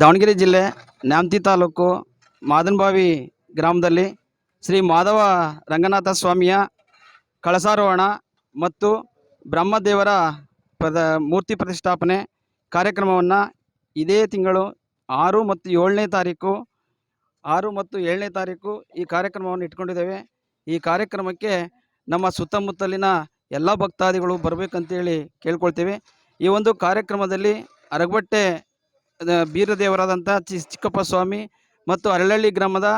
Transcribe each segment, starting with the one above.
ದಾವಣಗೆರೆ ಜಿಲ್ಲೆ ನ್ಯಾಮತಿ ತಾಲೂಕು ಮಾದನಬಾವಿ ಗ್ರಾಮದಲ್ಲಿ ಶ್ರೀ ಮಾಧವ ರಂಗನಾಥ ಸ್ವಾಮಿಯ ಕಳಸಾರೋಹಣ ಮತ್ತು ಬ್ರಹ್ಮದೇವರ ಪ್ರದ, ಮೂರ್ತಿ ಪ್ರತಿಷ್ಠಾಪನೆ ಕಾರ್ಯಕ್ರಮವನ್ನು ಇದೇ ತಿಂಗಳು ಆರು ಮತ್ತು ಏಳನೇ ತಾರೀಕು, ಆರು ಮತ್ತು ಏಳನೇ ತಾರೀಕು ಈ ಕಾರ್ಯಕ್ರಮವನ್ನು ಇಟ್ಕೊಂಡಿದ್ದೇವೆ. ಈ ಕಾರ್ಯಕ್ರಮಕ್ಕೆ ನಮ್ಮ ಸುತ್ತಮುತ್ತಲಿನ ಎಲ್ಲ ಭಕ್ತಾದಿಗಳು ಬರಬೇಕಂತೇಳಿ ಕೇಳ್ಕೊಳ್ತೇವೆ. ಈ ಒಂದು ಕಾರ್ಯಕ್ರಮದಲ್ಲಿ ಅರಗಬಟ್ಟೆ ಬೀರದೇವರಾದಂಥ ಚಿ ಚಿಕ್ಕಪ್ಪ ಸ್ವಾಮಿ ಮತ್ತು ಅರಳಳ್ಳಿ ಗ್ರಾಮದ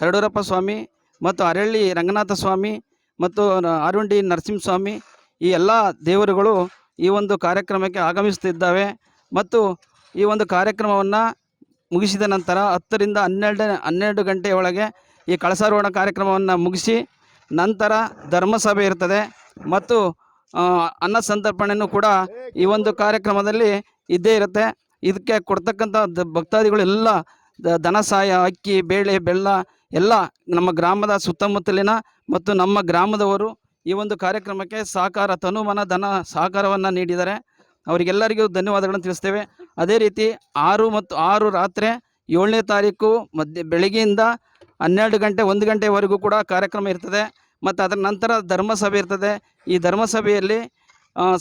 ಕರಡೂರಪ್ಪ ಸ್ವಾಮಿ ಮತ್ತು ಅರಳ್ಳಿ ರಂಗನಾಥ ಸ್ವಾಮಿ ಮತ್ತು ಆರುಂಡಿ ನರಸಿಂಹಸ್ವಾಮಿ ಈ ಎಲ್ಲ ದೇವರುಗಳು ಈ ಒಂದು ಕಾರ್ಯಕ್ರಮಕ್ಕೆ ಆಗಮಿಸುತ್ತಿದ್ದಾವೆ. ಮತ್ತು ಈ ಒಂದು ಕಾರ್ಯಕ್ರಮವನ್ನು ಮುಗಿಸಿದ ನಂತರ ಹತ್ತರಿಂದ ಹನ್ನೆರಡು ಹನ್ನೆರಡು ಗಂಟೆಯ ಒಳಗೆ ಈ ಕಳಸಾರೋಹಣ ಕಾರ್ಯಕ್ರಮವನ್ನು ಮುಗಿಸಿ ನಂತರ ಧರ್ಮಸಭೆ ಇರ್ತದೆ. ಮತ್ತು ಅನ್ನ ಸಂತರ್ಪಣೆಯೂ ಕೂಡ ಈ ಒಂದು ಕಾರ್ಯಕ್ರಮದಲ್ಲಿ ಇದ್ದೇ ಇರುತ್ತೆ. ಇದಕ್ಕೆ ಕೊಡ್ತಕ್ಕಂಥ ದ- ಭಕ್ತಾದಿಗಳು ಎಲ್ಲ ದ- ಧನ ಸಹಾಯ ಅಕ್ಕಿ, ಬೇಳೆ, ಬೆಲ್ಲ ಎಲ್ಲ ನಮ್ಮ ಗ್ರಾಮದ ಸುತ್ತಮುತ್ತಲಿನ ಮತ್ತು ನಮ್ಮ ಗ್ರಾಮದವರು ಈ ಒಂದು ಕಾರ್ಯಕ್ರಮಕ್ಕೆ ಸಹಕಾರ, ತನುಮನ ಧನ ಸಹಕಾರವನ್ನು ನೀಡಿದ್ದಾರೆ. ಅವರಿಗೆಲ್ಲರಿಗೂ ಧನ್ಯವಾದಗಳನ್ನು ತಿಳಿಸ್ತೇವೆ. ಅದೇ ರೀತಿ ಆರು ಮತ್ತು ಆರು ರಾತ್ರಿ ಏಳನೇ ತಾರೀಕು ಮಧ್ಯ, ಬೆಳಗ್ಗೆಯಿಂದ ಹನ್ನೆರಡು ಗಂಟೆ, ಒಂದು ಗಂಟೆವರೆಗೂ ಕೂಡ ಕಾರ್ಯಕ್ರಮ ಇರ್ತದೆ. ಮತ್ತು ಅದರ ನಂತರ ಧರ್ಮಸಭೆ ಇರ್ತದೆ. ಈ ಧರ್ಮಸಭೆಯಲ್ಲಿ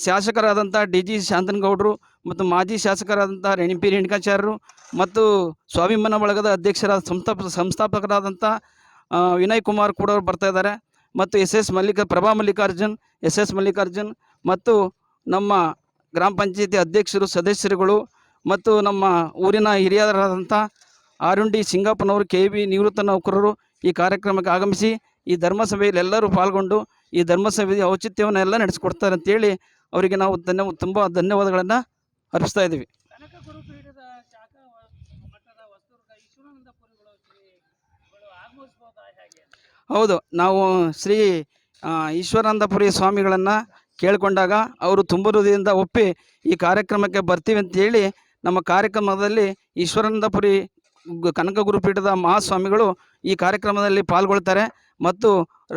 ಶಾಸಕರಾದಂಥ ಡಿ ಜಿ ಶಾಂತನಗೌಡರು ಮತ್ತು ಮಾಜಿ ಶಾಸಕರಾದಂಥ ರೇಣಿಪಿ ರೇಣುಕಾಚಾರ್ಯರು ಮತ್ತು ಸ್ವಾಭಿಮಾನ ಬಳಗದ ಅಧ್ಯಕ್ಷರಾದ ಸಂಸ್ಥಾಪ ಸಂಸ್ಥಾಪಕರಾದಂಥ ವಿನಯ್ ಕುಮಾರ್ ಕೂಡ ಅವರು ಬರ್ತಾ ಇದ್ದಾರೆ. ಮತ್ತು S S Mallika, Prabha Mallikarjun S S Mallikarjun ಮತ್ತು ನಮ್ಮ ಗ್ರಾಮ ಪಂಚಾಯತಿ ಅಧ್ಯಕ್ಷರು, ಸದಸ್ಯರುಗಳು ಮತ್ತು ನಮ್ಮ ಊರಿನ ಹಿರಿಯರಾದಂಥ ಆರುಂಡಿ ಸಿಂಗಪ್ಪನವರು ಕೆ ಬಿ ನಿವೃತ್ತ ನೌಕರರು ಈ ಕಾರ್ಯಕ್ರಮಕ್ಕೆ ಆಗಮಿಸಿ ಈ ಧರ್ಮಸಭೆಯಲ್ಲಿ ಎಲ್ಲರೂ ಪಾಲ್ಗೊಂಡು ಈ ಧರ್ಮಸಭೆಯ ಸಮಿತಿ ಔಚಿತ್ಯವನ್ನೆಲ್ಲ ನಡೆಸಿಕೊಡ್ತಾರೆ ಅಂತೇಳಿ ಅವರಿಗೆ ನಾವು ಧನ್ಯ ತುಂಬ ಧನ್ಯವಾದಗಳನ್ನು ಅರ್ಪಿಸ್ತಾ ಇದ್ದೀವಿ. ಹೌದು ನಾವು ಶ್ರೀ ಈಶ್ವರಾನಂದಪುರಿ ಸ್ವಾಮಿಗಳನ್ನು ಕೇಳಿಕೊಂಡಾಗ ಅವರು ತುಂಬ ಹೃದಯದಿಂದ ಒಪ್ಪಿ ಈ ಕಾರ್ಯಕ್ರಮಕ್ಕೆ ಬರ್ತೀವಿ ಅಂತೇಳಿ ನಮ್ಮ ಕಾರ್ಯಕ್ರಮದಲ್ಲಿ ಈಶ್ವರಾನಂದಪುರಿ ಕನಕ ಗುರುಪೀಠದ ಮಹಾಸ್ವಾಮಿಗಳು ಈ ಕಾರ್ಯಕ್ರಮದಲ್ಲಿ ಪಾಲ್ಗೊಳ್ತಾರೆ ಮತ್ತು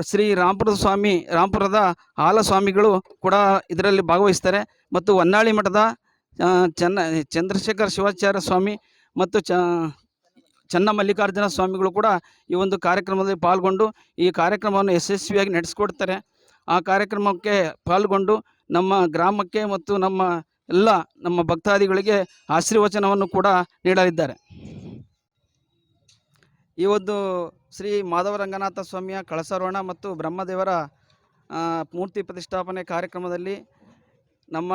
ಶ್ರೀ ರಾಮಪುರದ ಸ್ವಾಮಿ, ರಾಮಪುರದ ಹಾಲಸ್ವಾಮಿಗಳು ಕೂಡ ಇದರಲ್ಲಿ ಭಾಗವಹಿಸ್ತಾರೆ ಮತ್ತು ಹೊನ್ನಾಳಿ ಮಠದ ಚನ್ನ, ಚಂದ್ರಶೇಖರ ಶಿವಾಚಾರ್ಯ ಸ್ವಾಮಿ ಮತ್ತು ಚ, ಚನ್ನ ಮಲ್ಲಿಕಾರ್ಜುನ ಸ್ವಾಮಿಗಳು ಕೂಡ ಈ ಒಂದು ಕಾರ್ಯಕ್ರಮದಲ್ಲಿ ಪಾಲ್ಗೊಂಡು ಈ ಕಾರ್ಯಕ್ರಮವನ್ನು ಯಶಸ್ವಿಯಾಗಿ ನಡೆಸಿಕೊಡ್ತಾರೆ. ಆ ಕಾರ್ಯಕ್ರಮಕ್ಕೆ ಪಾಲ್ಗೊಂಡು ನಮ್ಮ ಗ್ರಾಮಕ್ಕೆ ಮತ್ತು ನಮ್ಮ ಎಲ್ಲ ನಮ್ಮ ಭಕ್ತಾದಿಗಳಿಗೆ ಆಶೀರ್ವಚನವನ್ನು ಕೂಡ ನೀಡಲಿದ್ದಾರೆ. ಈ ಒಂದು ಶ್ರೀ ಮಾಧವ ರಂಗನಾಥ ಸ್ವಾಮಿಯ ಕಳಸರೋಣ ಮತ್ತು ಬ್ರಹ್ಮದೇವರ ಮೂರ್ತಿ ಪ್ರತಿಷ್ಠಾಪನೆ ಕಾರ್ಯಕ್ರಮದಲ್ಲಿ ನಮ್ಮ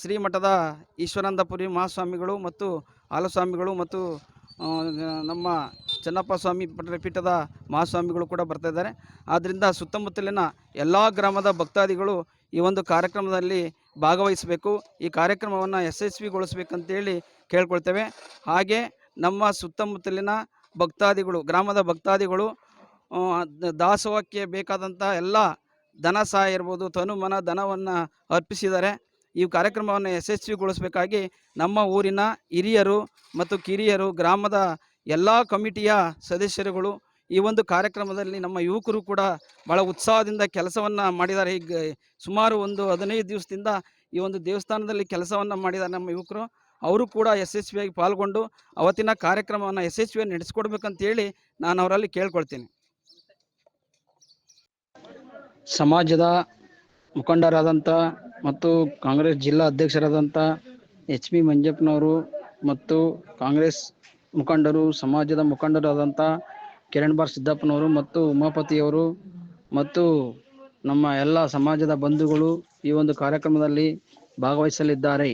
ಶ್ರೀಮಠದ ಈಶ್ವರಾನಂದಪುರಿ ಮಹಾಸ್ವಾಮಿಗಳು ಮತ್ತು ಹಾಲಸ್ವಾಮಿಗಳು ಮತ್ತು ನಮ್ಮ ಚನ್ನಪ್ಪ ಸ್ವಾಮಿ ಪೀಠದ ಮಹಾಸ್ವಾಮಿಗಳು ಕೂಡ ಬರ್ತಾ ಇದ್ದಾರೆ. ಆದ್ದರಿಂದ ಸುತ್ತಮುತ್ತಲಿನ ಎಲ್ಲ ಗ್ರಾಮದ ಭಕ್ತಾದಿಗಳು ಈ ಒಂದು ಕಾರ್ಯಕ್ರಮದಲ್ಲಿ ಭಾಗವಹಿಸಬೇಕು. ಈ ಕಾರ್ಯಕ್ರಮವನ್ನು ಯಶಸ್ವಿಗೊಳಿಸ್ಬೇಕಂತೇಳಿ ಕೇಳ್ಕೊಳ್ತೇವೆ. ಹಾಗೆ ನಮ್ಮ ಸುತ್ತಮುತ್ತಲಿನ ಭಕ್ತಾದಿಗಳು, ಗ್ರಾಮದ ಭಕ್ತಾದಿಗಳು ದಾಸೋಹಕ್ಕೆ ಬೇಕಾದಂಥ ಎಲ್ಲ ಧನ ಸಹಾಯ ಇರ್ಬೋದು, ತನು ಮನ ಧನವನ್ನು ಅರ್ಪಿಸಿದ್ದಾರೆ ಈ ಕಾರ್ಯಕ್ರಮವನ್ನು ಯಶಸ್ವಿಗೊಳಿಸಬೇಕಾಗಿ ನಮ್ಮ ಊರಿನ ಹಿರಿಯರು ಮತ್ತು ಕಿರಿಯರು, ಗ್ರಾಮದ ಎಲ್ಲ ಕಮಿಟಿಯ ಸದಸ್ಯರುಗಳು ಈ ಒಂದು ಕಾರ್ಯಕ್ರಮದಲ್ಲಿ ನಮ್ಮ ಯುವಕರು ಕೂಡ ಭಾಳ ಉತ್ಸಾಹದಿಂದ ಕೆಲಸವನ್ನು ಮಾಡಿದ್ದಾರೆ. ಈಗ ಸುಮಾರು ಒಂದು ಹದಿನೈದು ದಿವಸದಿಂದ ಈ ಒಂದು ದೇವಸ್ಥಾನದಲ್ಲಿ ಕೆಲಸವನ್ನು ಮಾಡಿದ್ದಾರೆ ನಮ್ಮ ಯುವಕರು. ಅವರು ಕೂಡ ಯಶಸ್ವಿಯಾಗಿ ಪಾಲ್ಗೊಂಡು ಅವತ್ತಿನ ಕಾರ್ಯಕ್ರಮವನ್ನು ಯಶಸ್ವಿಯಾಗಿ ನಡೆಸ್ಕೊಡ್ಬೇಕಂತೇಳಿ ನಾನು ಅವರಲ್ಲಿ ಕೇಳ್ಕೊಳ್ತೀನಿ. ಸಮಾಜದ ಮುಖಂಡರಾದಂಥ ಮತ್ತು ಕಾಂಗ್ರೆಸ್ ಜಿಲ್ಲಾ ಅಧ್ಯಕ್ಷರಾದಂಥ ಎಚ್ ಬಿ ಮಂಜಪ್ಪನವರು ಮತ್ತು ಕಾಂಗ್ರೆಸ್ ಮುಖಂಡರು, ಸಮಾಜದ ಮುಖಂಡರಾದಂಥ ಕಿರಣ್ ಬಾರ್ ಸಿದ್ದಪ್ಪನವರು ಮತ್ತು ಉಮಾಪತಿಯವರು ಮತ್ತು ನಮ್ಮ ಎಲ್ಲ ಸಮಾಜದ ಬಂಧುಗಳು ಈ ಒಂದು ಕಾರ್ಯಕ್ರಮದಲ್ಲಿ ಭಾಗವಹಿಸಲಿದ್ದಾರೆ.